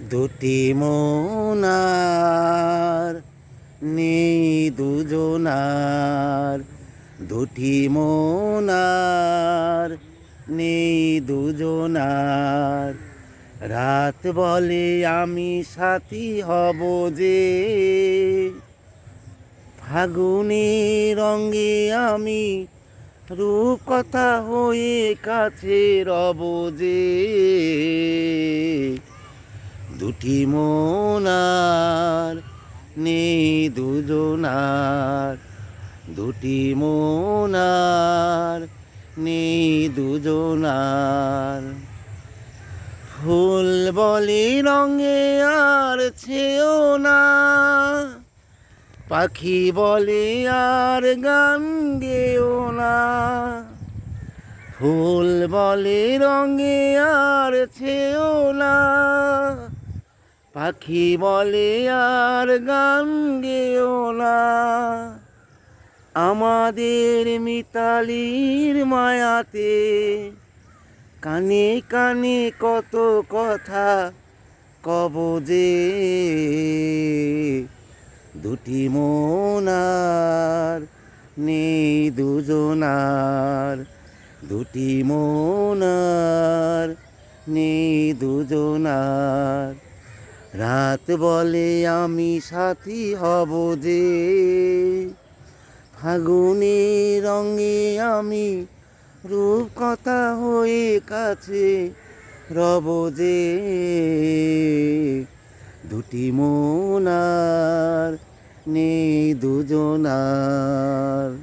দুটি মোনার, নেই দুজনার। দুটি মোনার, নেই দুজনার। রাত বলে আমি সাথী হব যে, ফাগুনে রঙে আমি রূপ কথা হয়ে কাছে রব যে। দুটি মোনার নেই দুজনার। দুটি মোনার নেই দুজনার। ফুল বলে রঙে আর ছেও না, পাখি বলে আর গান গেও না। ফুল বলে রঙে আর ছেও না পাখি বলে, আর গান গেও না। আমাদের মিতালির মায়াতে কানে কানে কত কথা কব যে দুটি মনার নেই দুজনার। দুটি মনার নেই দুজনার। রাত বলে আমি সাথী হব যে। ফাগুনে রঙে আমি রূপ কথা হয়ে কাছে রব যে। দুটি মনার নেই দুজনার।